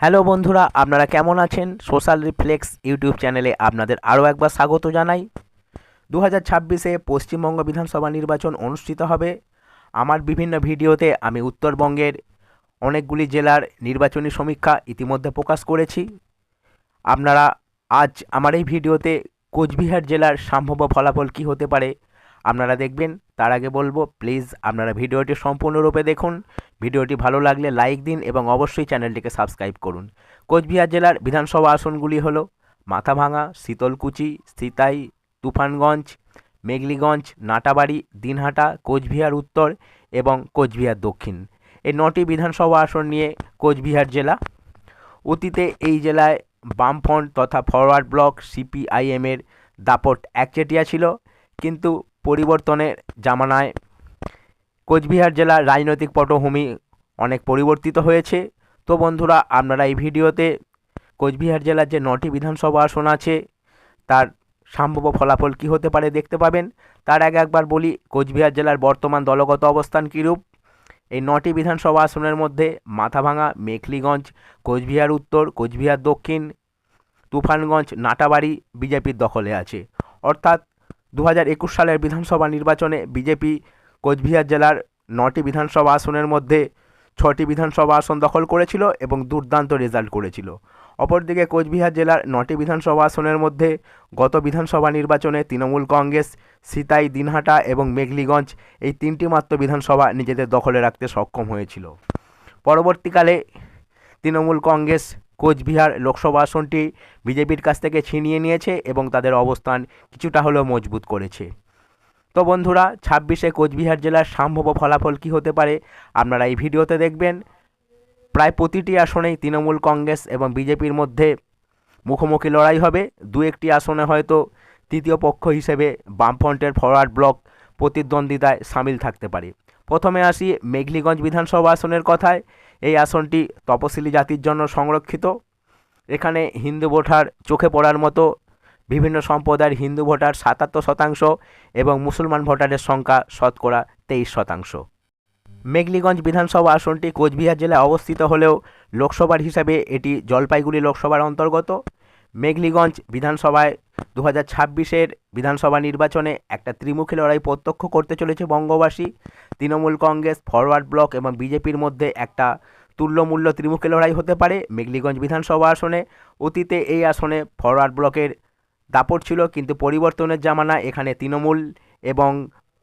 Hello বন্ধুরা, আপনারা কেমন আছেন? সোশ্যাল রিফ্লেক্স ইউটিউব চ্যানেলে আপনাদের আরও একবার স্বাগত জানাই। দু হাজার ছাব্বিশে পশ্চিমবঙ্গ বিধানসভা নির্বাচন অনুষ্ঠিত হবে। আমার বিভিন্ন ভিডিওতে আমি উত্তরবঙ্গের অনেকগুলি জেলার নির্বাচনী সমীক্ষা ইতিমধ্যে প্রকাশ করেছি। আপনারা আজ আমার এই ভিডিওতে কোচবিহার জেলার সম্ভাব্য ফলাফল কী হতে পারে আপনারা দেখবেন, তার আগে বলব প্লিজ আপনারা ভিডিওটি সম্পূর্ণরূপে দেখুন। ভিডিওটি ভালো লাগলে লাইক দিন এবং অবশ্যই চ্যানেলটিকে সাবস্ক্রাইব করুন। কোচবিহার জেলার বিধানসভা আসনগুলি হল মাথাভাঙা, শীতলকুচি, সিতাই, তুফানগঞ্জ, মেঘলিগঞ্জ, নাটাবাড়ি, দিনহাটা, কোচবিহার উত্তর এবং কোচবিহার দক্ষিণ। এই নটি বিধানসভা আসন নিয়ে কোচবিহার জেলা। অতীতে এই জেলায় বামফ্রন্ট তথা ফরওয়ার্ড ব্লক সিপিআইএমের দাপট একচেটিয়া ছিল। কিন্তু পরিবর্তনের জামানায় কোচবিহার জেলার রাজনৈতিক পটভূমি অনেক পরিবর্তিত হয়েছে। তো বন্ধুরা, আপনারা এই ভিডিওতে কোচবিহার জেলার যে নটি বিধানসভা আসন আছে, তার সম্ভাব্য ফলাফল কী হতে পারে দেখতে পাবেন। তার আগে একবার বলি, কোচবিহার জেলার বর্তমান দলগত অবস্থান কীরূপ? এই নটি বিধানসভা আসনের মধ্যে মাথাভাঙা, মেখলিগঞ্জ, কোচবিহার উত্তর, কোচবিহার দক্ষিণ, তুফানগঞ্জ, নাটাবাড়ি, বিজেপির দখলে আছে। অর্থাৎ দু হাজার একুশ সালের বিধানসভা নির্বাচনে বিজেপি কোচবিহার জেলার নটি বিধানসভা আসনের মধ্যে ছটি বিধানসভা আসন দখল করেছিল এবং দুর্দান্ত রেজাল্ট করেছিল। অপরদিকে কোচবিহার জেলার নটি বিধানসভা আসনের মধ্যে গত বিধানসভা নির্বাচনে তৃণমূল কংগ্রেস, সিতাই, দিনহাটা এবং মেঘলিগঞ্জ এই তিনটি মাত্র বিধানসভা নিজেদের দখলে রাখতে সক্ষম হয়েছিল। পরবর্তীকালে তৃণমূল কংগ্রেস কোচবিহার লোকসভা আসনটি বিজেপির কাছ থেকে ছিনিয়ে নিয়েছে এবং তাদের অবস্থান কিছুটা হলেও মজবুত করেছে। তো বন্ধুরা, ছাব্বিশে কোচবিহার জেলার সম্ভাব্য ফলাফল কী হতে পারে আপনারা এই ভিডিওতে দেখবেন। প্রায় প্রতিটি আসনেই তৃণমূল কংগ্রেস এবং বিজেপির মধ্যে মুখোমুখি লড়াই হবে। দু একটি আসনে হয়তো তৃতীয় পক্ষ হিসেবে বামফ্রন্টের ফরওয়ার্ড ব্লক প্রতিদ্বন্দ্বিতায় সামিল থাকতে পারে। প্রথমে আসি মেঘলিগঞ্জ বিধানসভা আসনের কথায়। এই আসনটি তপশিলি জাতির জন্য সংরক্ষিত। এখানে হিন্দু ভোটার চোখে পড়ার মতো বিভিন্ন সম্প্রদায়ের হিন্দু ভোটার সাতাত্তর শতাংশ এবং মুসলমান ভোটারের সংখ্যা শতকরা তেইশ শতাংশ। মেঘলিগঞ্জ বিধানসভা আসনটি কোচবিহার জেলায় অবস্থিত হলেও লোকসভার হিসাবে এটি জলপাইগুড়ি লোকসভার অন্তর্গত। মেঘলিগঞ্জ বিধানসভায় দু হাজার ছাব্বিশের বিধানসভা নির্বাচনে একটা ত্রিমুখী লড়াই প্রত্যক্ষ করতে চলেছে বঙ্গবাসী। তৃণমূল কংগ্রেস, ফরওয়ার্ড ব্লক এবং বিজেপির মধ্যে একটা তুল্যমূল্য ত্রিমুখী লড়াই হতে পারে। মেঘলিগঞ্জ বিধানসভা আসনে অতীতে এই আসনে ফরওয়ার্ড ব্লকের দাপট ছিল, কিন্তু পরিবর্তনের জামানা এখানে তৃণমূল এবং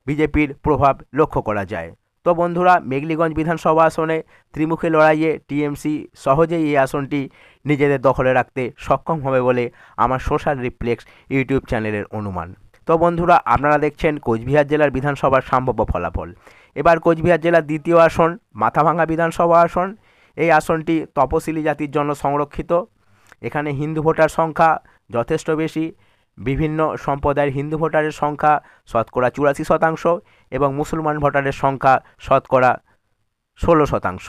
বিজেপির প্রভাব লক্ষ্য করা যায়। তো বন্ধুরা, মেঘলিগঞ্জ বিধানসভা আসনে ত্রিমুখী লড়াইয়ে টিএমসি সহজেই এই আসনটি নিজেদের দখলে রাখতে সক্ষম হবে বলে আমার সোশ্যাল রিফ্লেক্স ইউটিউব চ্যানেলের অনুমান। তো বন্ধুরা, আপনারা দেখছেন কোচবিহার জেলার বিধানসভার সম্ভাব্য ফলাফল। এবার কোচবিহার জেলার দ্বিতীয় আসন মাথাভাঙা বিধানসভা আসন। এই আসনটি তপশিলি জাতির জন্য সংরক্ষিত। এখানে হিন্দু ভোটার সংখ্যা যথেষ্ট বেশি। বিভিন্ন সম্প্রদায়ের হিন্দু ভোটারের সংখ্যা শতকরা চুরাশি শতাংশ। এবং মুসলমান ভোটারের সংখ্যা শতকরা ষোলো শতাংশ।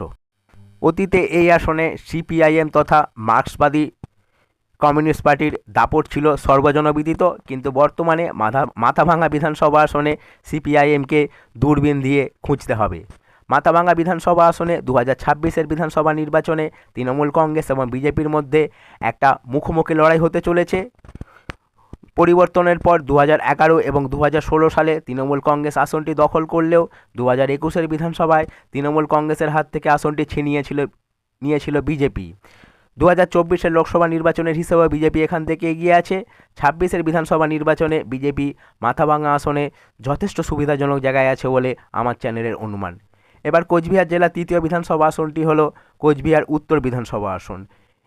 অতীতে এই আসনে সিপিআইএম তথা মার্ক্সবাদী কমিউনিস্ট পার্টির দাপট ছিল সর্বজনবিদিত, কিন্তু বর্তমানে মাথা মাথাভাঙা বিধানসভা আসনে সিপিআইএমকে দূরবীন দিয়ে খুঁজতে হবে। মাথাভাঙা বিধানসভা আসনে দু হাজার বিধানসভা নির্বাচনে তৃণমূল কংগ্রেস এবং বিজেপির মধ্যে একটা মুখোমুখি লড়াই হতে চলেছে। পরিবর্তনের পর দু হাজার এগারো এবং দু হাজার ষোলো সালে তৃণমূল কংগ্রেস আসনটি দখল করলেও দু হাজার একুশের বিধানসভায় তৃণমূল কংগ্রেসের হাত থেকে আসনটি ছিনিয়েছিল, নিয়েছিল বিজেপি। দু হাজার চব্বিশের লোকসভা নির্বাচনের হিসেবে বিজেপি এখান থেকে এগিয়ে আছে। ছাব্বিশের বিধানসভা নির্বাচনে বিজেপি মাথাভাঙা আসনে যথেষ্ট সুবিধাজনক জায়গায় আছে বলে আমার চ্যানেলের অনুমান। এবার কোচবিহার জেলার তৃতীয় বিধানসভা আসনটি হলো কোচবিহার উত্তর বিধানসভা আসন।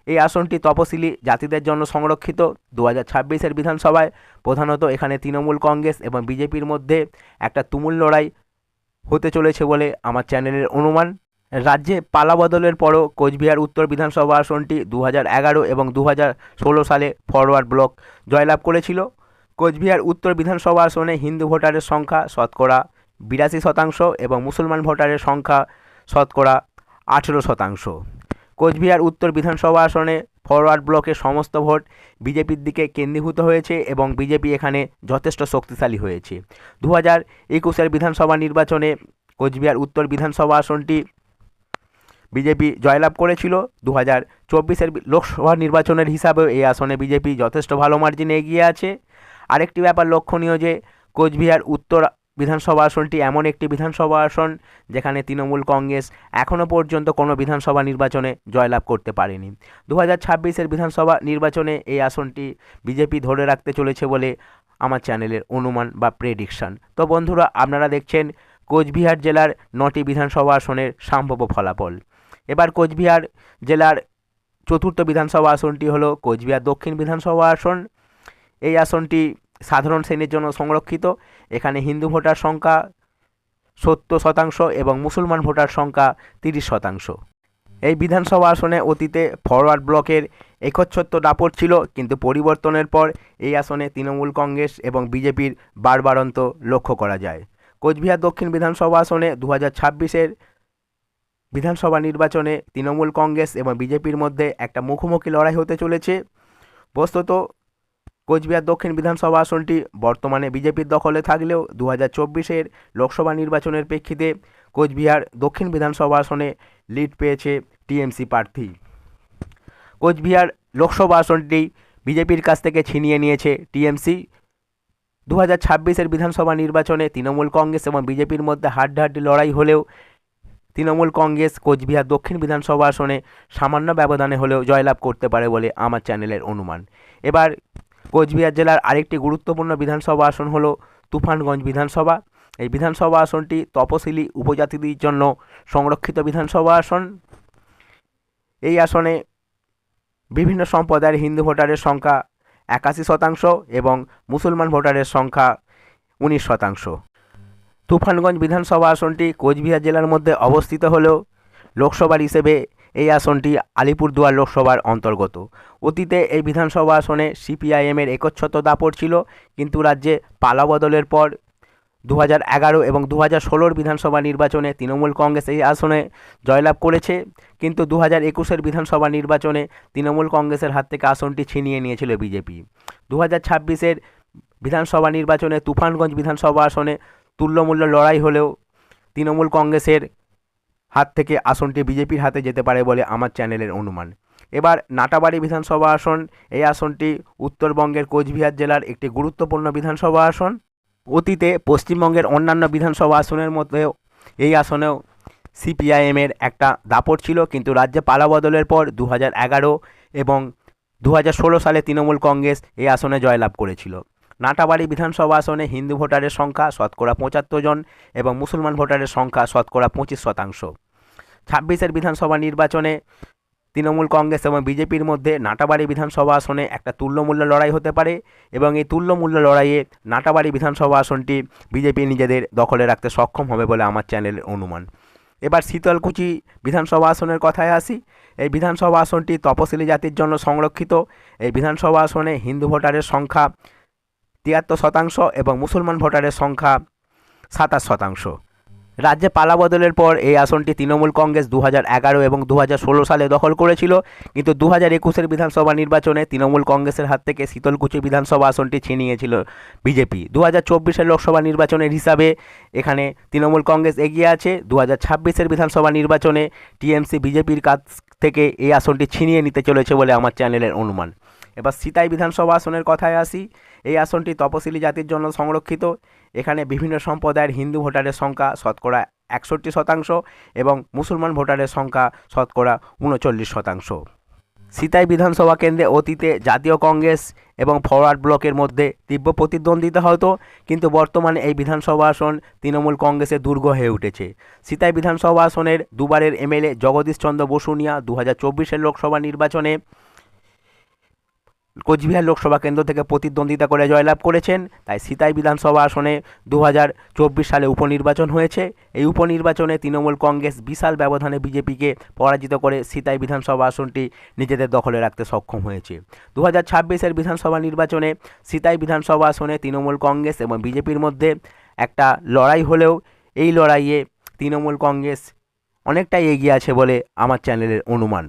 এই আসনটি তপশিলি জাতিদের জন্য সংরক্ষিত। দু হাজার ছাব্বিশের বিধানসভায় প্রধানত এখানে তৃণমূল কংগ্রেস এবং বিজেপির মধ্যে একটা তুমুল লড়াই হতে চলেছে বলে আমার চ্যানেলের অনুমান। রাজ্যে পালা বদলের পরও কোচবিহার উত্তর বিধানসভা আসনটি দু এগারো এবং দু ষোলো সালে ফরওয়ার্ড ব্লক জয়লাভ করেছিল। কোচবিহার উত্তর বিধানসভা আসনে হিন্দু ভোটারের সংখ্যা শতকরা বিরাশি শতাংশ এবং মুসলমান ভোটারের সংখ্যা শতকরা আঠেরো শতাংশ। কোচবিহার উত্তর বিধানসভা আসনে ফরওয়ার্ড ব্লকের সমস্ত ভোট বিজেপির দিকে কেন্দ্রীভূত হয়েছে এবং বিজেপি এখানে যথেষ্ট শক্তিশালী হয়েছে। দু হাজার একুশের বিধানসভা নির্বাচনে কোচবিহার উত্তর বিধানসভা আসনটি বিজেপি জয়লাভ করেছিল। দু হাজার চব্বিশের লোকসভা নির্বাচনের হিসাবেও এই আসনে বিজেপি যথেষ্ট ভালো মার্জিনে এগিয়ে আছে। আরেকটি ব্যাপার লক্ষণীয় যে কোচবিহার উত্তর বিধানসভা আসনটি এমন একটি বিধানসভা আসন যেখানে তৃণমূল কংগ্রেস এখনও পর্যন্ত কোনো বিধানসভা নির্বাচনে জয়লাভ করতে পারেনি। দু হাজার ছাব্বিশের বিধানসভা নির্বাচনে এই আসনটি বিজেপি ধরে রাখতে চলেছে বলে আমার চ্যানেলের অনুমান বা প্রেডিকশন। তো বন্ধুরা, আপনারা দেখছেন কোচবিহার জেলার নটি বিধানসভা আসনের সম্ভাব্য ফলাফল। এবার কোচবিহার জেলার চতুর্থ বিধানসভা আসনটি হলো কোচবিহার দক্ষিণ বিধানসভা আসন। এই আসনটি সাধারণ শ্রেণির জন্য সংরক্ষিত। এখানে হিন্দু ভোটার সংখ্যা সত্তর শতাংশ এবং মুসলমান ভোটার সংখ্যা তিরিশ শতাংশ। এই বিধানসভা আসনে অতীতে ফরওয়ার্ড ব্লকের একচ্ছত্র দাপট ছিল, কিন্তু পরিবর্তনের পর এই আসনে তৃণমূল কংগ্রেস এবং বিজেপির বারবারন্ত লক্ষ্য করা যায়। কোচবিহার দক্ষিণ বিধানসভা আসনে দু হাজার ছাব্বিশের বিধানসভা নির্বাচনে তৃণমূল কংগ্রেস এবং বিজেপির মধ্যে একটা মুখোমুখি লড়াই হতে চলেছে। বস্তুত কোচবিহার দক্ষিণ বিধানসভা আসনটি বর্তমানে বিজেপির দখলে থাকলেও দু হাজার চব্বিশের লোকসভা নির্বাচনের প্রেক্ষিতে কোচবিহার দক্ষিণ বিধানসভা আসনে লিড পেয়েছে টিএমসি প্রার্থী। কোচবিহার লোকসভা আসনটি বিজেপির কাছ থেকে ছিনিয়ে নিয়েছে টিএমসি। দু হাজার ছাব্বিশের বিধানসভা নির্বাচনে তৃণমূল কংগ্রেস এবং বিজেপির মধ্যে হাড্ডাহাড্ডি লড়াই হলেও তৃণমূল কংগ্রেস কোচবিহার দক্ষিণ বিধানসভা আসনে সামান্য ব্যবধানে হলেও জয়লাভ করতে পারে বলে আমার চ্যানেলের অনুমান। এবার কোচবিহার জেলার আরেকটি গুরুত্বপূর্ণ বিধানসভা আসন হলো তুফানগঞ্জ বিধানসভা। এই বিধানসভা আসনটি তপশিলি উপজাতিদের জন্য সংরক্ষিত বিধানসভা আসন। এই আসনে বিভিন্ন সম্প্রদায়ের হিন্দু ভোটারের সংখ্যা একাশি শতাংশ এবং মুসলমান ভোটারের সংখ্যা উনিশ শতাংশ। তুফানগঞ্জ বিধানসভা আসনটি কোচবিহার জেলার মধ্যে অবস্থিত হলেও লোকসভার হিসেবে এই আসনটি আলিপুরদুয়ার লোকসভার অন্তর্গত। অতীতে এই বিধানসভা আসনে সিপিআইএমের একচ্ছত্র দাপট ছিল কিন্তু রাজ্যে পালা বদলের পর দু এগারো এবং দু হাজার ষোলোর বিধানসভা নির্বাচনে তৃণমূল কংগ্রেস এই আসনে জয়লাভ করেছে, কিন্তু দু হাজার একুশের বিধানসভা নির্বাচনে তৃণমূল কংগ্রেসের হাত থেকে আসনটি ছিনিয়ে নিয়েছিল বিজেপি। দু হাজার ছাব্বিশের বিধানসভা নির্বাচনে তুফানগঞ্জ বিধানসভা আসনে তুল্যমূল্য লড়াই হলেও তৃণমূল কংগ্রেসের হাত থেকে আসনটি বিজেপির হাতে যেতে পারে বলে আমার চ্যানেলের অনুমান। এবার নাটাবাড়ি বিধানসভা আসন, এই আসনটি উত্তরবঙ্গের কোচবিহার জেলার একটি গুরুত্বপূর্ণ বিধানসভা আসন। অতীতে পশ্চিমবঙ্গের অন্যান্য বিধানসভা আসনের মধ্যেও এই আসনেও সিপিআইএমের একটা দাপট ছিল, কিন্তু রাজ্যে পালাবদলের পর দু হাজার এগারো এবং দু হাজার ষোলো সালে তৃণমূল কংগ্রেস এই আসনে জয়লাভ করেছিল। নাটাবাড়ি বিধানসভা আসনে হিন্দু ভোটারের সংখ্যা শতকরা পঁচাত্তর জন এবং মুসলমান ভোটারের সংখ্যা শতকরা পঁচিশ শতাংশ। ছাব্বিশের বিধানসভা নির্বাচনে তৃণমূল কংগ্রেস এবং বিজেপির মধ্যে নাটাবাড়ি বিধানসভা আসনে একটা তুল্যমূল্য লড়াই হতে পারে এবং এই তুল্যমূল্য লড়াইয়ে নাটাবাড়ি বিধানসভা আসনটি বিজেপি নিজেদের দখলে রাখতে সক্ষম হবে বলে আমার চ্যানেলের অনুমান। এবার শীতলকুচি বিধানসভা আসনের কথায় আসি। এই বিধানসভা আসনটি তপশিলি জাতির জন্য সংরক্ষিত। এই বিধানসভা আসনে হিন্দু ভোটারের সংখ্যা তিয়াত্তর শতাংশ এবং মুসলমান ভোটারের সংখ্যা সাতাশ শতাংশ। রাজ্যে পালাবদলের পর এই আসনটি তৃণমূল কংগ্রেস দু এগারো এবং দু ষোলো সালে দখল করেছিল, কিন্তু দু হাজার একুশের বিধানসভা নির্বাচনে তৃণমূল কংগ্রেসের হাত থেকে শীতলকুচি বিধানসভা আসনটি ছিনিয়েছিল বিজেপি। দু হাজার চব্বিশের লোকসভা নির্বাচনের হিসাবে এখানে তৃণমূল কংগ্রেস এগিয়ে আছে দু হাজার ছাব্বিশের বিধানসভা নির্বাচনে টিএমসি বিজেপির কাছ থেকে এই আসনটি ছিনিয়ে নিতে চলেছে বলে আমার চ্যানেলের অনুমান। এবার সিতাই বিধানসভা আসনের কথায় আসি। এই আসনটি তপশিলি জাতির জন্য সংরক্ষিত। এখানে বিভিন্ন সম্প্রদায়ের হিন্দু ভোটারের সংখ্যা শতকরা একষট্টি শতাংশ এবং মুসলমান ভোটারের সংখ্যা শতকরা উনচল্লিশ শতাংশ। সিতাই বিধানসভা কেন্দ্রে অতীতে জাতীয় কংগ্রেস এবং ফরওয়ার্ড ব্লকের মধ্যে তীব্র প্রতিদ্বন্দ্বিতা হতো, কিন্তু বর্তমানে এই বিধানসভা আসন তৃণমূল কংগ্রেসের দুর্গ হয়ে উঠেছে। সিতাই বিধানসভা আসনের দুবারের এমএলএ জগদীশ চন্দ্র বসুনিয়া দু হাজার লোকসভা নির্বাচনে কোচবিহার লোকসভা কেন্দ্র থেকে প্রতিদ্বন্দ্বিতা করে জয়লাভ করেছেন। তাই সিতাই বিধানসভা আসনে দু হাজার চব্বিশ সালে উপনির্বাচন হয়েছে। এই উপনির্বাচনে তৃণমূল কংগ্রেস বিশাল ব্যবধানে বিজেপিকে পরাজিত করে সিতাই বিধানসভা আসনটি নিজেদের দখলে রাখতে সক্ষম হয়েছে। দু হাজার বিধানসভা নির্বাচনে সিতাই বিধানসভা আসনে তৃণমূল কংগ্রেস এবং বিজেপির মধ্যে একটা লড়াই হলেও এই লড়াইয়ে তৃণমূল কংগ্রেস অনেকটাই এগিয়ে আছে বলে আমার চ্যানেলের অনুমান।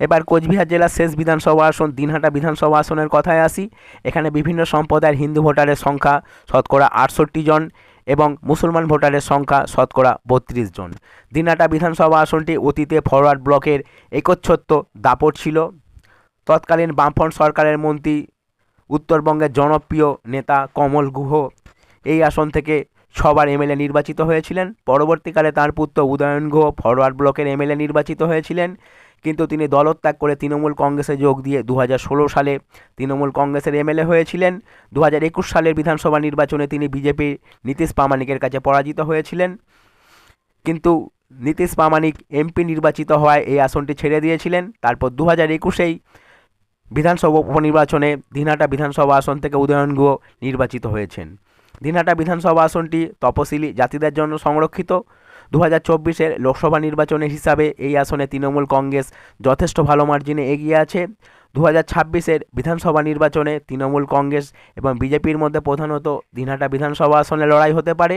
এবার কোচবিহার জেলার শেষ বিধানসভা আসন, দিনহাটা বিধানসভা আসনের কথায় আসি। এখানে বিভিন্ন সম্প্রদায়ের হিন্দু ভোটারের সংখ্যা শতকরা আটষট্টি জন এবং মুসলমান ভোটারের সংখ্যা শতকরা বত্রিশ জন। দিনহাটা বিধানসভা আসনটি অতীতে ফরওয়ার্ড ব্লকের একচ্ছত্ব দাপট ছিল। তৎকালীন বামফ্রন্ট সরকারের মন্ত্রী, উত্তরবঙ্গের জনপ্রিয় নেতা কমল গুহ এই আসন থেকে সবার এমএলএ নির্বাচিত হয়েছিলেন। পরবর্তীকালে তার পুত্র উদয়ন গুহ ফরওয়ার্ড ব্লকের এমএলএ নির্বাচিত হয়েছিলেন। কিন্তু তিনি দলত্যাগ করে তৃণমূল কংগ্রেসে যোগ দিয়ে দু হাজার ষোলো সালে তৃণমূল কংগ্রেসের এমএলএ হয়েছিলেন। দু হাজার একুশ সালের বিধানসভা নির্বাচনে তিনি বিজেপির নীতিশ প্রামাণিকের কাছে পরাজিত হয়েছিলেন। কিন্তু নীতিশ প্রামাণিক এমপি নির্বাচিত হওয়ায় এই আসনটি ছেড়ে দিয়েছিলেন। তারপর দু হাজার একুশেই বিধানসভা উপনির্বাচনে দিনহাটা বিধানসভা আসন থেকে উদয়ন গুহ নির্বাচিত হয়েছেন। দিনহাটা বিধানসভা আসনটি তপশিলি জাতিদের জন্য সংরক্ষিত। দু হাজার চব্বিশের লোকসভা নির্বাচনের হিসাবে এই আসনে তৃণমূল কংগ্রেস যথেষ্ট ভালো মার্জিনে এগিয়ে আছে। দু হাজার ছাব্বিশের বিধানসভা নির্বাচনে তৃণমূল কংগ্রেস এবং বিজেপির মধ্যে প্রধানত দিনহাটা বিধানসভা আসনে লড়াই হতে পারে।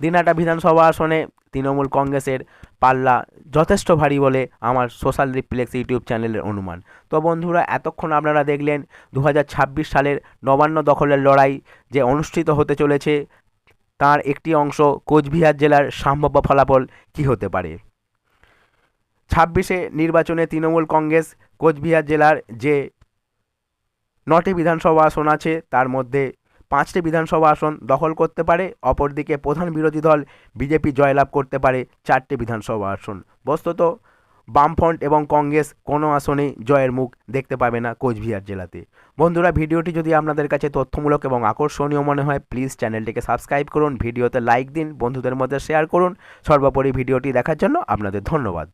দিনহাটা বিধানসভা আসনে তৃণমূল কংগ্রেসের পাল্লা যথেষ্ট ভারী বলে আমার সোশ্যাল রিপ্লেক্স ইউটিউব চ্যানেলের অনুমান। তো বন্ধুরা, এতক্ষণ আপনারা দেখলেন দু হাজার ছাব্বিশ সালের নবান্ন দখলের লড়াই যে অনুষ্ঠিত হতে চলেছে তার একটি অংশ কোচবিহার জেলার সম্ভাব্য ফলাফল কী হতে পারে? ছাব্বিশে নির্বাচনে তৃণমূল কংগ্রেস কোচবিহার জেলার যে নটি বিধানসভা আসন আছে, তার মধ্যে পাঁচটি বিধানসভা আসন দখল করতে পারে, অপরদিকে প্রধান বিরোধী দল বিজেপি জয়লাভ করতে পারে চারটি বিধানসভা আসন। বস্তুত বামফ্রন্ট এবং কংগ্রেস কোনো আসনে জয়ের মুখ দেখতে পাবে না কোচবিহার জেলাতে। বন্ধুরা, ভিডিওটি যদি আপনাদের কাছে তথ্যমূলক এবং আকর্ষণীয় মনে হয় প্লিজ চ্যানেলটিকে সাবস্ক্রাইব করুন, ভিডিওতে লাইক দিন, বন্ধুদের মধ্যে শেয়ার করুন। সর্বোপরি ভিডিওটি দেখার জন্য আপনাদের ধন্যবাদ।